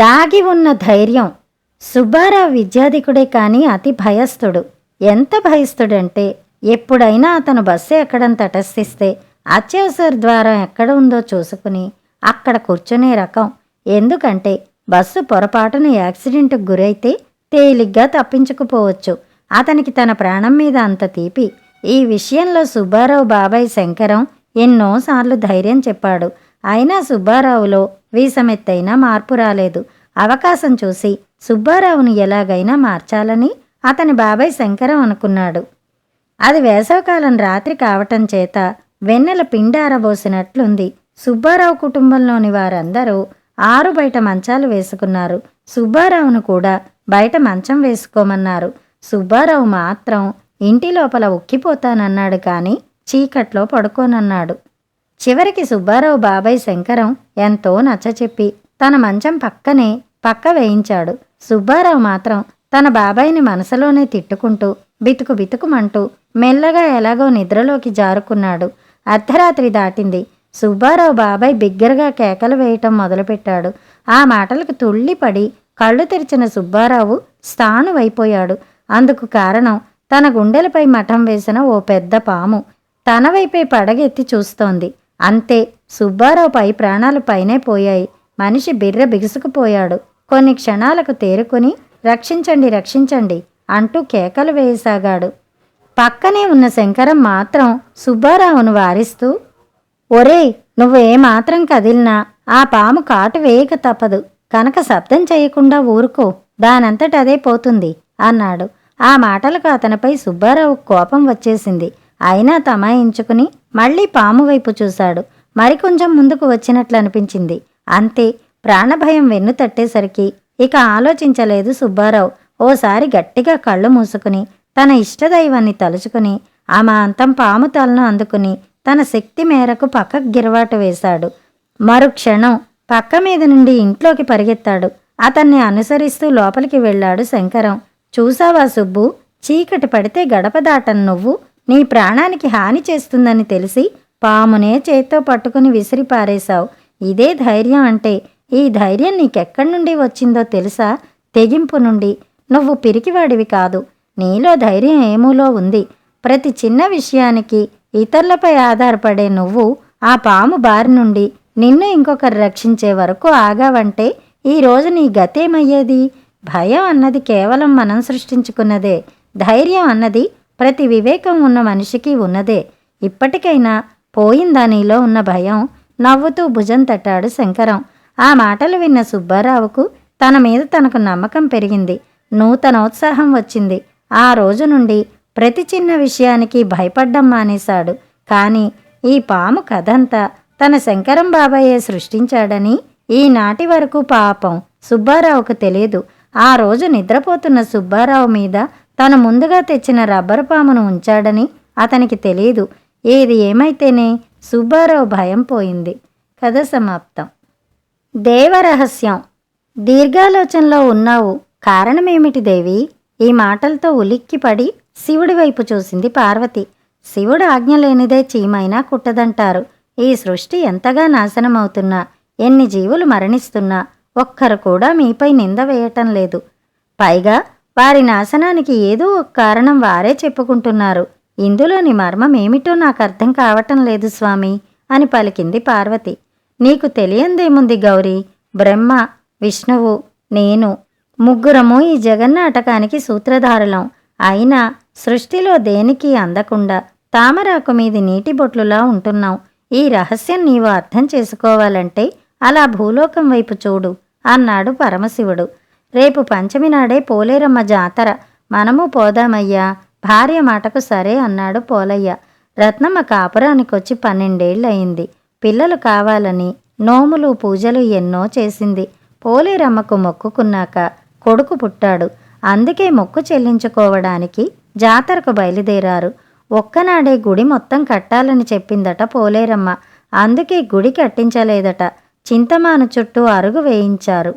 దాగి ఉన్న ధైర్యం. సుబ్బారావు విద్యాధికుడే కాని అతి భయస్థుడు. ఎంత భయస్థుడంటే ఎప్పుడైనా అతను బస్సు ఎక్కడం తటస్థిస్తే అత్యవసర ద్వారం ఎక్కడ ఉందో చూసుకుని అక్కడ కూర్చునే రకం. ఎందుకంటే బస్సు పొరపాటున యాక్సిడెంట్కు గురైతే తేలిగ్గా తప్పించుకుపోవచ్చు. అతనికి తన ప్రాణం మీద అంత తీపి. ఈ విషయంలో సుబ్బారావు బాబాయ్ శంకరం ఎన్నోసార్లు ధైర్యం చెప్పాడు. అయినా సుబ్బారావులో వీసమెత్తైనా మార్పు రాలేదు. అవకాశం చూసి సుబ్బారావును ఎలాగైనా మార్చాలని అతని బాబాయ్ శంకరం అనుకున్నాడు. అది వేసవకాలం రాత్రి కావటం చేత వెన్నెల పిండారబోసినట్లుంది సుబ్బారావు కుటుంబంలోని వారందరూ ఆరు బయట మంచాలు వేసుకున్నారు. సుబ్బారావును కూడా బయట మంచం వేసుకోమన్నారు. సుబ్బారావు మాత్రం ఇంటి లోపల ఉక్కిపోతానన్నాడు కాని చీకట్లో పడుకోనన్నాడు. చివరికి సుబ్బారావు బాబాయ్ శంకరం ఎంతో నచ్చచెప్పి తన మంచం పక్కనే పక్క వేయించాడు. సుబ్బారావు మాత్రం తన బాబాయిని మనసులోనే తిట్టుకుంటూ బితుకు బితుకుమంటూ మెల్లగా ఎలాగో నిద్రలోకి జారుకున్నాడు. అర్ధరాత్రి దాటింది. సుబ్బారావు బాబాయ్ బిగ్గరగా కేకలు వేయటం మొదలుపెట్టాడు. ఆ మాటలకు తుళ్ళిపడి కళ్ళు తెరిచిన సుబ్బారావు స్థానువైపోయాడు అందుకు కారణం తన గుండెలపై మఠం వేసిన ఓ పెద్ద పాము. తన వైపే పడగెత్తి చూస్తోంది. అంతే సుబ్బారావు పై ప్రాణాలు పైనే పోయాయి. మనిషి బిర్ర బిగుసుకుపోయాడు. కొన్ని క్షణాలకు తేరుకుని రక్షించండి రక్షించండి అంటూ కేకలు వేయసాగాడు. పక్కనే ఉన్న శంకరం మాత్రం సుబ్బారావును వారిస్తూ ఒరేయ్ నువ్వు ఏమాత్రం కదిలినా ఆ పాము కాటు వేయక తప్పదు. కనుక శబ్దం చేయకుండా ఊరుకో దానంతట అదే పోతుంది అన్నాడు. ఆ మాటలకు అతనిపై సుబ్బారావు కోపం వచ్చేసింది. అయినా తమాయించుకుని మళ్ళీ పాము వైపు చూశాడు. మరికొంచెం ముందుకు వచ్చినట్లు అనిపించింది. అంతే ప్రాణభయం వెన్ను తట్టేసరికి ఇక ఆలోచించలేదు సుబ్బారావు. ఓసారి గట్టిగా కళ్ళు మూసుకుని తన ఇష్టదైవాన్ని తలుచుకుని అమాంతం పాము తలను అందుకుని తన శక్తి మేరకు పక్కకు గిరవాటు వేశాడు. మరుక్షణం పక్క మీద నుండి ఇంట్లోకి పరిగెత్తాడు. అతన్ని అనుసరిస్తూ లోపలికి వెళ్ళాడు శంకరం. చూసావా సుబ్బు? చీకటి పడితే గడప దాటను నువ్వు. నీ ప్రాణానికి హాని చేస్తుందని తెలిసి పామునే చేత్తో పట్టుకుని విసిరి పారేశావు. ఇదే ధైర్యం అంటే. ఈ ధైర్యం నీకెక్కడి నుండి వచ్చిందో తెలుసా? తెగింపు నుండి. నువ్వు పిరికివాడివి కాదు. నీలో ధైర్యం ఏమూలో ఉంది? ప్రతి చిన్న విషయానికి ఇతరులపై ఆధారపడే నువ్వు ఆ పాము బారి నుండి నిన్ను ఇంకొకరు రక్షించే వరకు ఆగావంటే ఈ నీ గతేమయ్యేది? భయం అన్నది కేవలం మనం సృష్టించుకున్నదే. ధైర్యం అన్నది ప్రతి వివేకం ఉన్న మనిషికి ఉన్నదే. ఇప్పటికైనా పోయిందా నీలో ఉన్న భయం? నవ్వుతూ భుజం తట్టాడు శంకరం. ఆ మాటలు విన్న సుబ్బారావుకు తన మీద తనకు నమ్మకం పెరిగింది. నూతనోత్సాహం వచ్చింది. ఆ రోజు నుండి ప్రతి చిన్న విషయానికి భయపడ్డం మానేశాడు. కానీ ఈ పాము కథంతా తన శంకరం బాబాయే సృష్టించాడని ఈనాటి వరకు పాపం సుబ్బారావుకు తెలియదు. ఆ రోజు నిద్రపోతున్న సుబ్బారావు మీద తను ముందుగా తెచ్చిన రబ్బరు పామును ఉంచాడని అతనికి తెలియదు. ఏది ఏమైతేనే సుబ్బారావు భయం పోయింది. కథ సమాప్తం. దేవరహస్యం. దీర్ఘాలోచనలో ఉన్నావు. కారణమేమిటి దేవి? ఈ మాటలతో ఉలిక్కిపడి శివుడి వైపు చూసింది పార్వతి. శివుడు ఆజ్ఞ లేనిదే చీమైనా కుట్టదంటారు. ఈ సృష్టి ఎంతగా నాశనమవుతున్నా ఎన్ని జీవులు మరణిస్తున్నా ఒక్కరు కూడా మీపై నింద వేయటం లేదు. పైగా వారి నాశనానికి ఏదో ఒక కారణం వారే చెప్పుకుంటున్నారు. ఇందులోని మర్మం ఏమిటో నాకు అర్థం కావటం లేదు స్వామి అని పలికింది పార్వతి. నీకు తెలియందేముంది గౌరీ? బ్రహ్మ విష్ణువు నేను. ముగ్గురము ఈ జగన్నాటకానికి సూత్రధారులం. అయినా సృష్టిలో దేనికి అందకుండా తామరాకు మీది నీటి బొట్లులా ఉంటున్నాం. ఈ రహస్యం నీవు అర్థం చేసుకోవాలంటే అలా భూలోకం వైపు చూడు అన్నాడు పరమశివుడు. రేపు పంచమి నాడే పోలేరమ్మ జాతర. మనము పోదామయ్యా. భార్య మాటకు సరే అన్నాడు పోలయ్య. రత్నమ్మ కాపురానికొచ్చి పన్నెండేళ్ళయింది పిల్లలు కావాలని నోములు పూజలు ఎన్నో చేసింది. పోలేరమ్మకు మొక్కుకున్నాక కొడుకు పుట్టాడు. అందుకే మొక్కు చెల్లించుకోవడానికి జాతరకు బయలుదేరారు. ఒక్కనాడే గుడి మొత్తం కట్టాలని చెప్పిందట పోలేరమ్మ. అందుకే గుడి కట్టించలేదట. చింతమాను చుట్టూ అరుగు వేయించారు.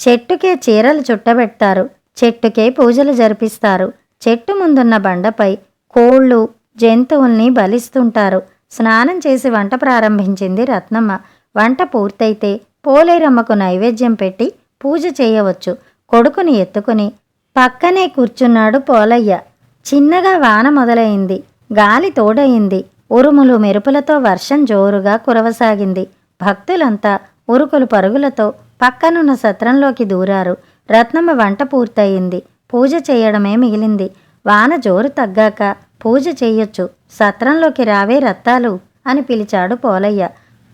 చెట్టుకే చీరలు చుట్టబెడతారు. చెట్టుకే పూజలు జరిపిస్తారు. చెట్టు ముందున్న బండపై కోళ్ళు జంతువుల్ని బలిస్తుంటారు. స్నానం చేసి వంట ప్రారంభించింది రత్నమ్మ. వంట పూర్తయితే పోలేరమ్మకు నైవేద్యం పెట్టి పూజ చేయవచ్చు. కొడుకుని ఎత్తుకుని పక్కనే కూర్చున్నాడు పోలయ్య. చిన్నగా వాన మొదలైంది. గాలి తోడయింది. ఉరుములు మెరుపులతో వర్షం జోరుగా కురవసాగింది. భక్తులంతా ఉరుకులు పరుగులతో పక్కనున్న సత్రంలోకి దూరారు. రత్నమ్మ వంట పూర్తయింది. పూజ చేయడమే మిగిలింది. వాన జోరు తగ్గాక పూజ చెయ్యొచ్చు. సత్రంలోకి రావే రత్తాలు అని పిలిచాడు పోలయ్య.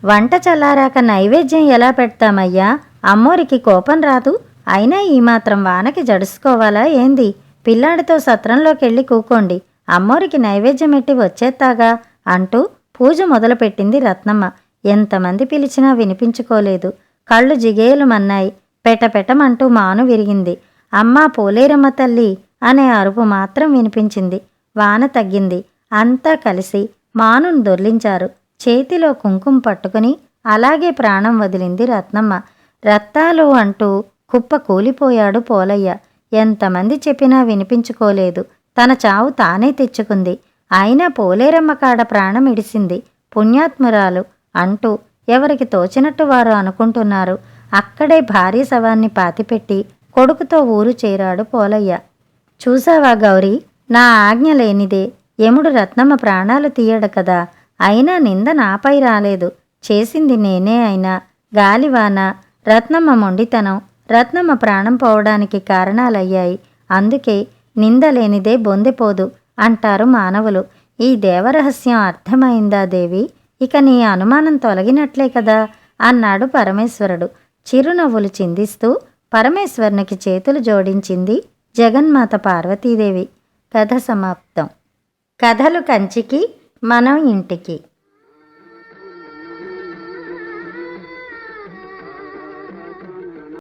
వంట చల్లారాక నైవేద్యం ఎలా పెడతామయ్యా? అమ్మోరికి కోపం రాదు? అయినా ఈ మాత్రం వానకి జడుసుకోవాలా ఏంది? పిల్లాడితో సత్రంలోకెళ్ళి కూకోండి. అమ్మోరికి నైవేద్యం ఎట్టి వచ్చేత్తాగా అంటూ పూజ మొదలుపెట్టింది రత్నమ్మ. ఎంతమంది పిలిచినా వినిపించుకోలేదు. కళ్ళు జిగేలుమన్నాయి పెటపెటమంటూ మాను విరిగింది. అమ్మా పోలేరమ్మ తల్లి అనే అరుపు మాత్రం వినిపించింది. వాన తగ్గింది. అంతా కలిసి మానును దొర్లించారు. చేతిలో కుంకుమ పట్టుకుని అలాగే ప్రాణం వదిలింది రత్నమ్మ. రత్తాలు అంటూ కుప్ప కూలిపోయాడు పోలయ్య. ఎంతమంది చెప్పినా వినిపించుకోలేదు. తన చావు తానే తెచ్చుకుంది. అయినా పోలేరమ్మ కాడ ప్రాణం ఇడిసింది. పుణ్యాత్మురాలు అంటూ ఎవరికి తోచినట్టు వారు అనుకుంటున్నారు. అక్కడే భార్య శవాన్ని పాతిపెట్టి కొడుకుతో ఊరు చేరాడు పోలయ్య. చూసావా గౌరీ? నా ఆజ్ఞ లేనిదే యముడు రత్నమ్మ ప్రాణాలు తీయడు కదా. అయినా నింద నాపై రాలేదు. చేసింది నేనే అయినా గాలివాన రత్నమ్మ మొండితనం రత్నమ్మ ప్రాణం పోవడానికి కారణాలయ్యాయి. అందుకే నిందలేనిదే బొందెపోదు అంటారు మానవులు. ఈ దేవరహస్యం అర్థమైందా దేవి? ఇక నీ అనుమానం తొలగినట్లే కదా అన్నాడు పరమేశ్వరుడు. చిరునవ్వులు చిందిస్తూ పరమేశ్వరునికి చేతులు జోడించింది జగన్మాత పార్వతీదేవి. కథ సమాప్తం. కథలు కంచికి మనం ఇంటికి.